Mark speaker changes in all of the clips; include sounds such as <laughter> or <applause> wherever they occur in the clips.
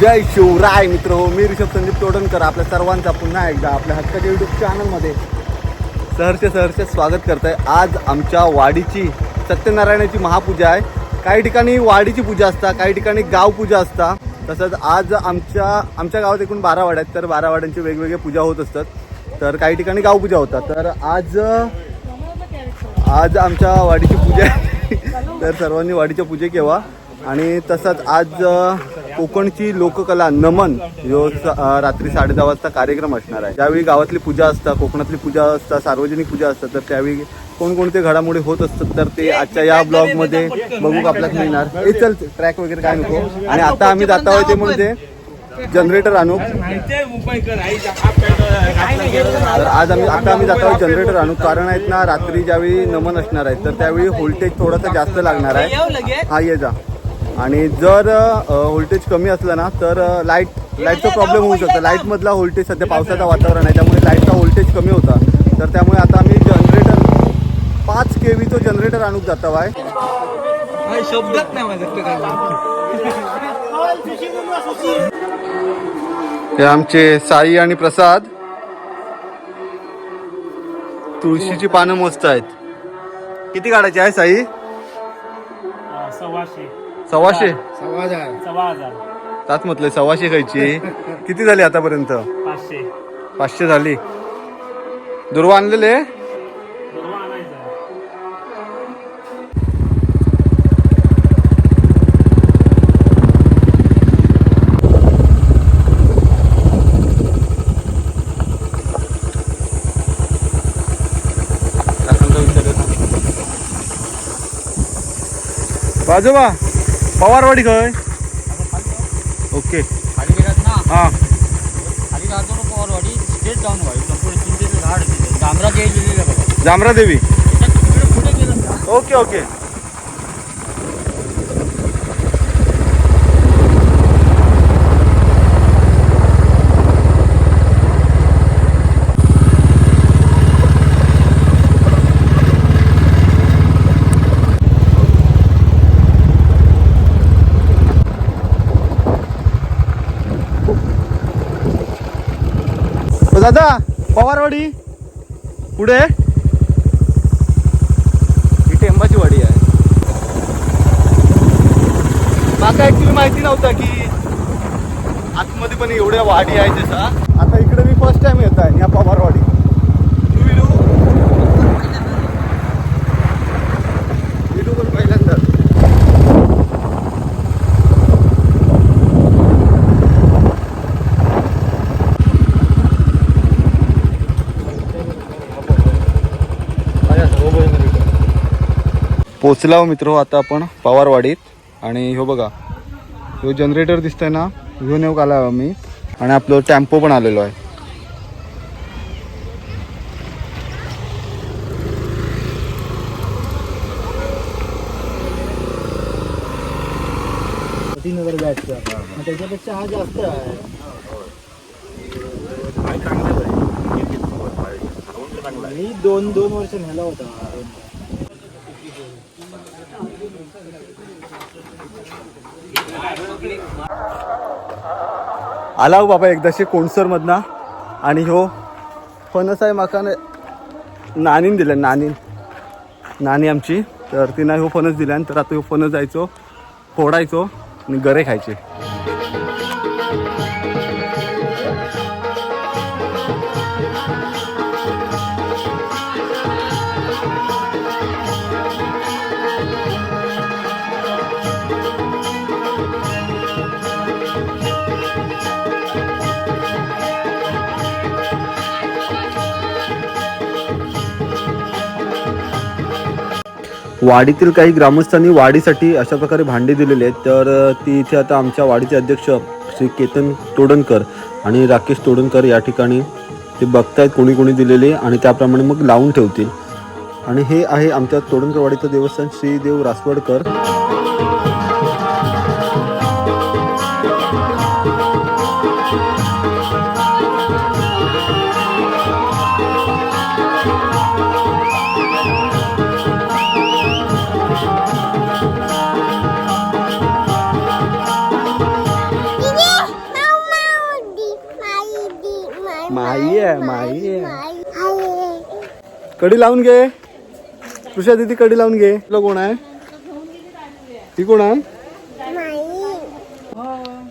Speaker 1: जय शिवराय मित्र मी ऋषभ संदीप तोडणकर आपल्या सर्वांचा पुन्हा एकदा आपल्या हक्काच्या युट्यूब चॅनलमध्ये सहर्ष सहर्ष स्वागत करत आहे आज आमच्या वाडीची सत्यनारायणाची महापूजा आहे. काही ठिकाणी वाडीची पूजा असता काही ठिकाणी गाव पूजा असता. तसंच आज आमच्या आमच्या गावात एकूण बारा वाड्या आहेत तर बारा वाड्यांची वेगवेगळ्या पूजा होत असतात. तर काही ठिकाणी गाव पूजा होतात. तर आज आज आमच्या वाडीची पूजा आहे. तर सर्वांनी वाडीच्या पूजे केव्हा आणि तसंच आज कोकणची लोककला नमन जो रात्री साडे दहा वाजता कार्यक्रम असणार आहे. त्यावेळी गावातली पूजा असतात कोकणातली पूजा असतात सार्वजनिक पूजा असतात तर त्यावेळी कोणकोणते घडामोडी होत असतात तर ते आजच्या या ब्लॉगमध्ये बघू आपल्याला मिळणार. हे चल ट्रॅक वगैरे काय नको. आणि आता आम्ही जात आहोत ते म्हणजे जनरेटर आणू. तर आज आम्ही आता आम्ही जात आहोत जनरेटर आणू. कारण आहेत ना रात्री ज्यावेळी नमन असणार आहे तर त्यावेळी व्होल्टेज थोडासा जास्त लागणार आहे. हा ये जा. आणि जर व्होल्टेज कमी असलं ना तर लाइट लाईटचा प्रॉब्लेम होऊ शकतो. लाईटमधला व्होल्टेज सध्या पावसाचं वातावरण आहे त्यामुळे लाईटचा व्होल्टेज कमी होता. तर त्यामुळे आता आम्ही जनरेटर पाच के व्हीचं जनरेटर आणूक जातो आहे.
Speaker 2: शब्दच नाही
Speaker 1: ते आमचे साई आणि प्रसाद. तुळशीची पानं मस्त आहेत. किती काढायची आहे साई?
Speaker 3: सव्वाशे.
Speaker 1: सव्वाशे?
Speaker 3: सव्वा हजार
Speaker 1: ताच म्हटलं सव्वाशे खायची. किती झाली आतापर्यंत?
Speaker 3: पाचशे.
Speaker 1: पाचशे झाली. दुर्वा आणलेले?
Speaker 3: आणायचं.
Speaker 1: बाजोबा. पवारवाडी खय ओके.
Speaker 2: खाली गेलात ना?
Speaker 1: हा.
Speaker 2: खाली राहतो ना पवारवाडी. स्ट्रेट डाऊन व्हावी संपूर्ण चिंतेचं झाड आहे तिथे. डांबरा गेट लिहिलेलं बघा.
Speaker 1: जामरा देवी.
Speaker 2: तिकडे गेलं ना?
Speaker 1: Okay okay. दादा पवारवाडी पुढे. ही टेंबाची वाडी आहे. माका ऍक्च्युली माहिती नव्हतं की आतमध्ये पण एवढ्या वाडी आहे तसा आता इकडे मी फर्स्ट टाइम येत आहे या पवारवाडी तू विडू विडू पण पहिल्यांदा पोचलाव मित्र आता आपण पवारवाडीत. आणि ह्यो बघा ह्यो जनरेटर दिसतंय ना ह्यो नेऊ आला आम्ही. आणि आपलं टेम्पो पण आलेलो आहे.
Speaker 2: तीन हजार बॅटचा त्याच्यापेक्षा हा. जास्त आहे मी दोन दोन वर्ष नेला होता.
Speaker 1: आला हो बाबा एकदाशी कोणसरमधना. आणि हो फणस आहे माका नानीन दिलं नानीन नानी आमची. तर तिनं हो फणस दिल्यान तर आता हो फणस जायचो फोडायचो आणि गरे खायचे. वाडीतील काही ग्रामस्थांनी वाढीसाठी अशा प्रकारे भांडे दिलेले आहेत. तर ती इथे आता आमच्या वाडीचे अध्यक्ष श्री केतन तोडणकर आणि राकेश तोडणकर या ठिकाणी ते बघतायत कोणी कोणी दिलेले आणि त्याप्रमाणे मग लावून ठेवतील. आणि हे आहे आमच्या तोडणकरवाडीचं देवस्थान श्री देव रासवडकर. आहे माई. आहे कडी लावून घे. तुषा दिदी कडी लावून घे. तुला कोण आहे? ती कोण आहे?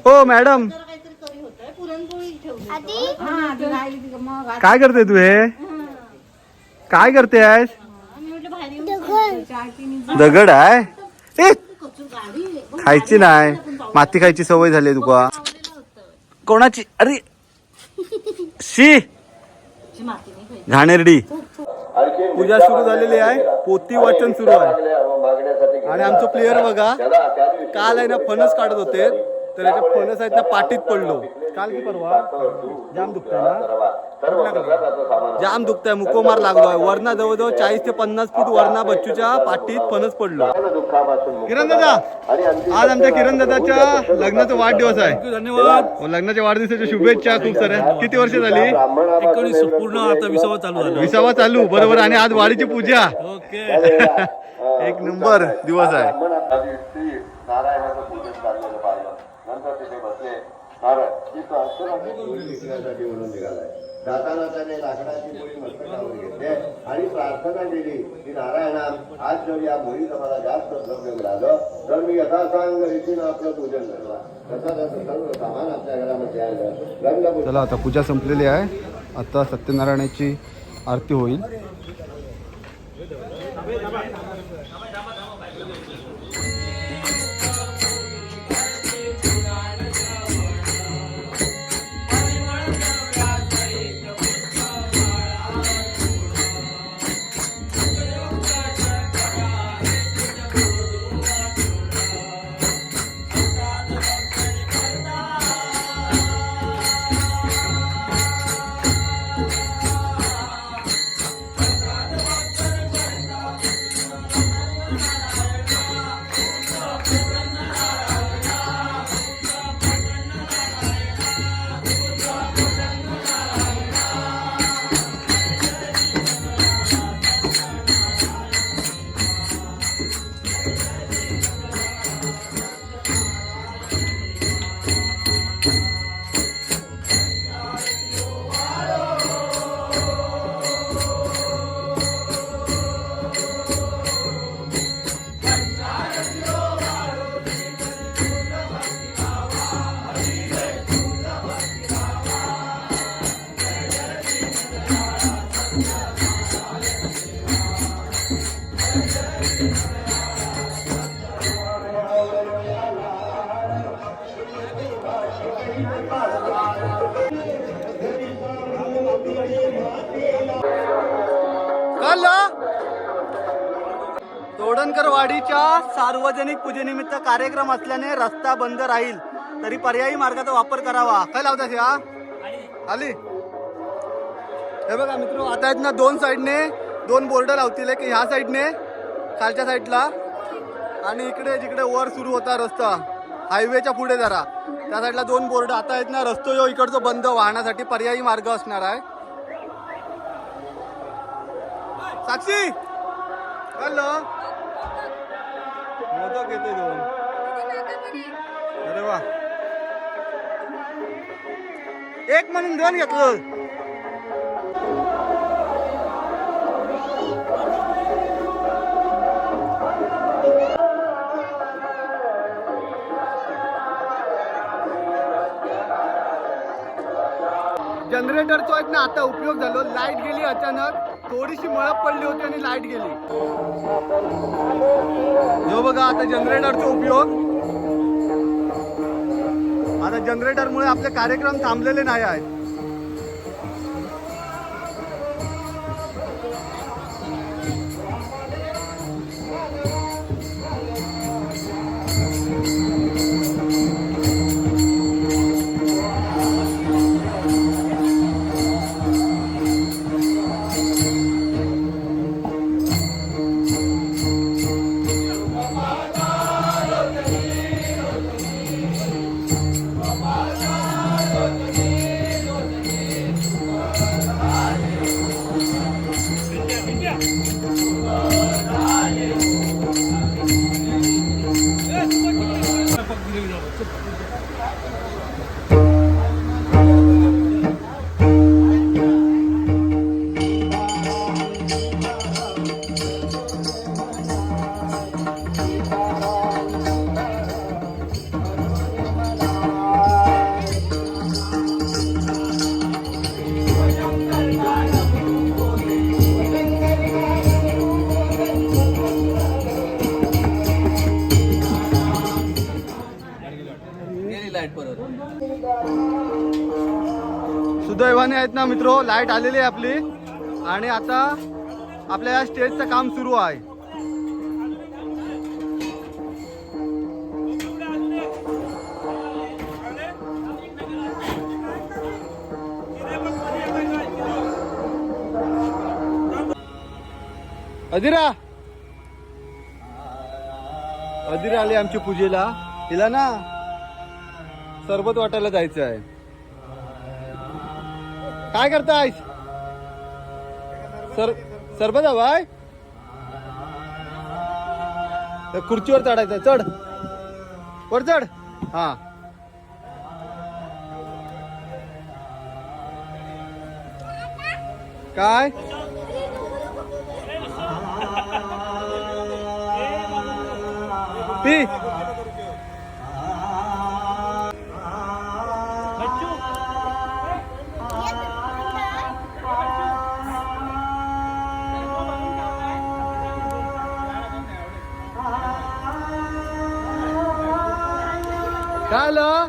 Speaker 1: हो मॅडम. काय करते तू हे? काय करते आहेस दगड आहे? ए, खायची नाही. माती खायची सवय झाली तुका. कोणाची? अरे! शी! घाणेरडी. पूजा सुरू झालेली आहे. पोती वाचन सुरू आहे. आणि आमचं प्लेयर बघा. काल आहे ना फणस काढत होते. तर याच्या फणस आहेत ना पाठीत पडलो. काल की परवा? जाम दुखतंय ना? जाम दुखतंय मुकोमार लागलोय वरना जवळजवळ चाळीस ते पन्नास फूट वरना बच्चूच्या पाठीत फणस पडलो. किरण दादा आज आमच्या किरण दादाच्या लग्नाचा वाढदिवस आहे.
Speaker 2: धन्यवाद.
Speaker 1: हो, लग्नाच्या वाढदिवसाच्या शुभेच्छा खूप साऱ्या. किती वर्ष झाली?
Speaker 2: एकोणीस पूर्ण आता विसावा चालू झालं.
Speaker 1: विसावा चालू बरोबर. आणि आज वाडीची पूजा.
Speaker 2: ओके. <laughs>
Speaker 1: एक नंबर दिवस आहे.
Speaker 4: नारळ तिथं असताना विकण्यासाठी म्हणून निघालाय. जाताना त्याने लाकडाची पोळी मस्तकावर घेतली. आणि प्रार्थना केली की नारायणा आज जर या मुलीचं मला जास्त द्रव्य मिळालं तर मी यथासांग रीतीनं आपलं पूजन करणार. तसं तसं सर्व सामान आपल्या घरामध्ये आलं. रंग
Speaker 1: चला आता पूजा संपलेली आहे. आता सत्यनारायणाची आरती होईल. वाडीच्या सार्वजनिक पूजेनिमित्त कार्यक्रम असल्याने रस्ता बंद राहील. तरी पर्यायी मार्गाचा वापर करावा. काय लावतात या आली. हे बघा मित्र आता आहेत ना दोन साईडने दोन बोर्ड लावतील की ह्या साईडने खालच्या साईडला. आणि इकडे जिकडे वर सुरू होता रस्ता हायवेच्या पुढे जरा. त्या साईडला दोन बोर्ड आता आहेत ना रस्तो यो इकडचं बंद वाहण्यासाठी पर्यायी मार्ग असणार आहे. साक्षी! हॅलो मोदक येते दोन अरे वा. एक म्हणून दोन घेतलं. जनरेटरचा आहेत ना आता उपयोग झालो. लाइट गेली अचानक. थोडीशी मळप पडली होती आणि लाइट गेली. जो बघा आता जनरेटरचा उपयोग. आता जनरेटरमुळे आपले कार्यक्रम थांबलेले नाही आहेत. सुदैवाने आहेत ना मित्रो लाइट आलेली आहे आपली. आणि आता आपल्या या स्टेजचं काम सुरू आहे. अधिरा अदिरा आली आमची पूजेला. तिला ना सरबत वाटायला जायचं आहे. काय करताय सर सरबत हवाय त्या खुर्चीवर चढायचं चढ. वर चढ. हा. काय? पी. काय आलं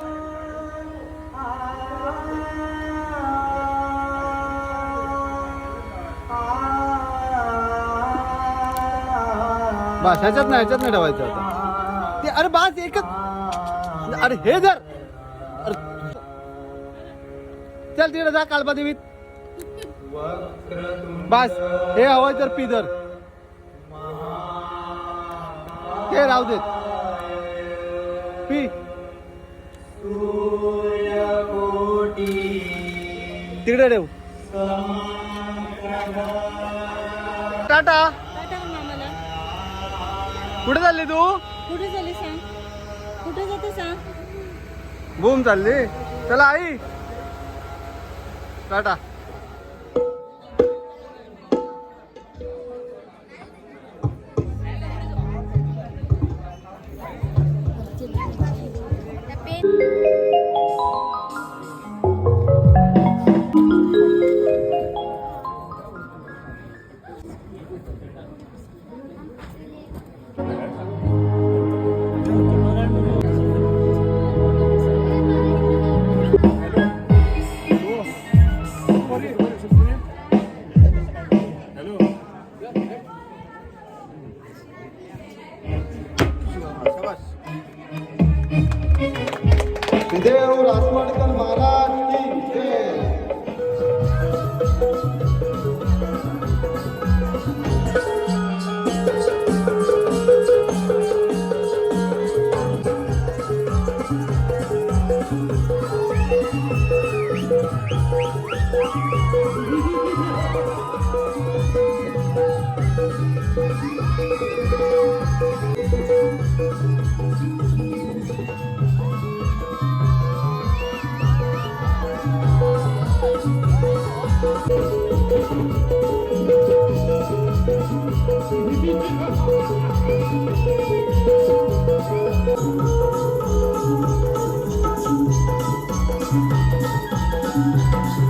Speaker 1: बस ह्याच्यात नाही ह्याच्यात नाही ठेवायचं आता. ते अरे बास एकच. अरे हे जर अरे चल तिकडे जा कालबा देवीत बस हे हवंय तर पी धर. राहू देत. पी. तिकडे ठेव. टाटा. कुठे चालली तू?
Speaker 5: कुठे झाले सांग. कुठे जाते सांग.
Speaker 1: बूम चालली. चला आई. टाटा.
Speaker 6: अरे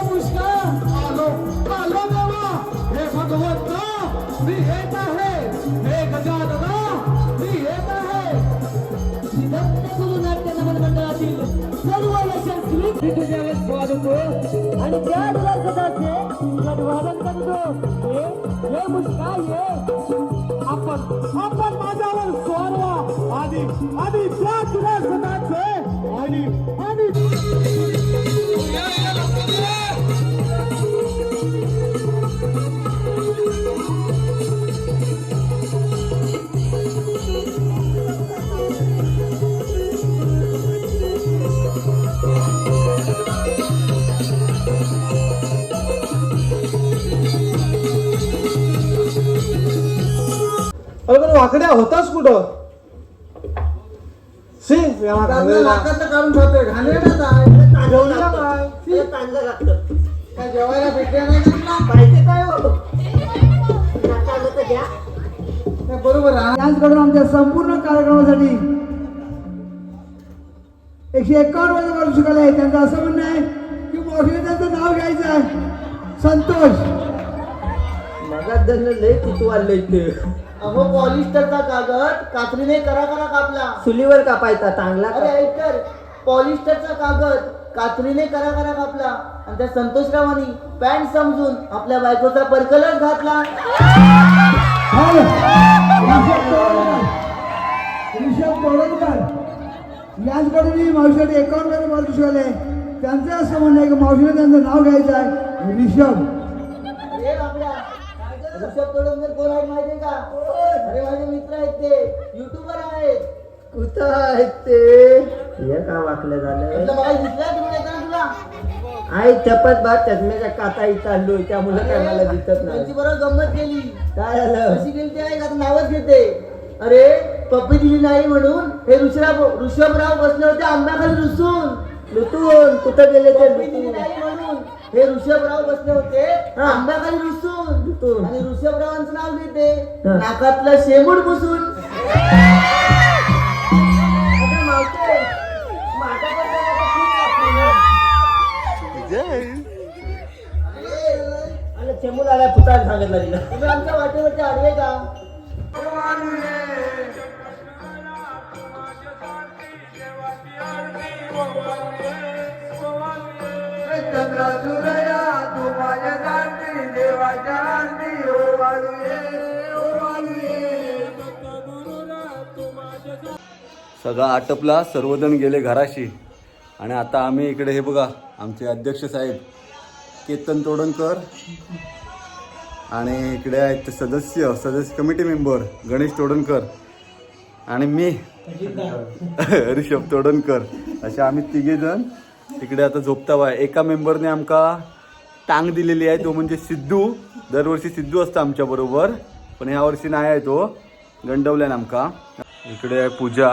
Speaker 6: हे हे मुष्का ये आपण आपण माझ्यावर स्वार व्हा आणि आणि त्या दिवसाचे आणि आणि
Speaker 7: अरे पण वाकड्या होताच कुठं? काढून ठेवतोय. घाणेरडा काय काय जेवायला नाही का तुला? नाही, बरोबर आहे.
Speaker 6: यांच्याकडून आमच्या संपूर्ण कार्यक्रमासाठी एकशे एकावन्न वर्ष वर्ष शिकायला आहे. त्यांचं असं म्हणणं आहे की मोठे त्यांचं नाव घ्यायचं आहे. संतोष.
Speaker 7: अहो पॉलिस्टरचा कागद कात्रीने करा करा कापला.
Speaker 8: चुलीवर कापायचा चांगला
Speaker 7: अरे ऐक तर पॉलिस्टरचा कागद कात्रीने करा करा कापला. आणि त्या संतोषरावांनी पॅन्ट समजून आपल्या बायकोचा परकलच घातला.
Speaker 6: हॅलो ऋषभ तोडकर यांच्याकडून मी मावशीसाठी एकावन्न शिकवले त्यांचं असं म्हणणं आहे की मावशीने त्यांचं नाव घ्यायचं आहे. ऋषभ
Speaker 7: ऋषभ तोडकर कोण आहेत माहितीये का? अरे माझे मित्र आहेत ते. युट्यूबर आहेत.
Speaker 8: कुठं आहेत ते? हे का वाकलं झालं?
Speaker 7: म्हटलं मला दिसलं तुम्ही येताना तुला?
Speaker 8: आई चपत भात चष्म्याच्या काताई चाललोय. त्यामुळे काय मला दिसत
Speaker 7: त्यांची
Speaker 8: नाही
Speaker 7: बरोबर गंमत केली.
Speaker 8: काय झालं?
Speaker 7: कशी गेली ते ऐक आता नावच घेते? अरे पप्पी दिली नाही म्हणून हे ऋषराव ऋषभराव बसले होते आंब्याखाली रुसून.
Speaker 8: लुटून कुठं गेले ते
Speaker 7: पप्पी दिली
Speaker 8: लुटून?
Speaker 7: नाही म्हणून. हे ऋषभराव बसले होते
Speaker 8: हा.
Speaker 7: आंब्याखाली रुसून. आणि ऋषभरावांचं नाव घेते. नाकातलं शेमूड पुसून
Speaker 8: अगं मावशे, माझा पण जरा खूप वाटलं ना. आणि चेमून
Speaker 1: सगळा आटपला सर्वजण गेले घराशी. आणि आता आम्ही इकडे हे बघा आमचे अध्यक्ष साहेब केतन तोडणकर. आणि इकडे आहेत ते सदस्य सदस्य कमिटी मेंबर गणेश तोडणकर. आणि मी <laughs> ऋषभ तोडणकर. असे आम्ही तिघेजण. तिकडे आता झोपता आहे एका मेंबरने आमका टांग दिलेली आहे. तो म्हणजे सिद्धू. दरवर्षी सिद्धू असतं आमच्याबरोबर पण ह्या वर्षी नाही आहे तो. गंडवल्यान आमका. इकडे आहे पूजा.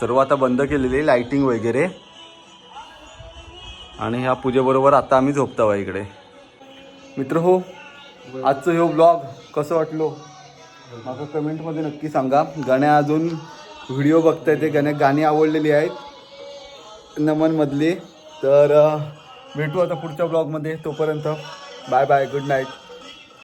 Speaker 1: सर्व आता बंद केलेली लाइटिंग वगैरे. आणि ह्या पूजेबरोबर आता आम्ही झोपता इकडे. मित्र हो आजचं ह्यो ब्लॉग कसं वाटलो? माझं कमेंटमध्ये नक्की सांगा. गाण्या अजून व्हिडिओ बघताय ते गाण्या गाणी आवडलेली आहेत. नमनमधली. तर भेटू आता पुढच्या ब्लॉगमध्ये तोपर्यंत बाय बाय गुड नाईट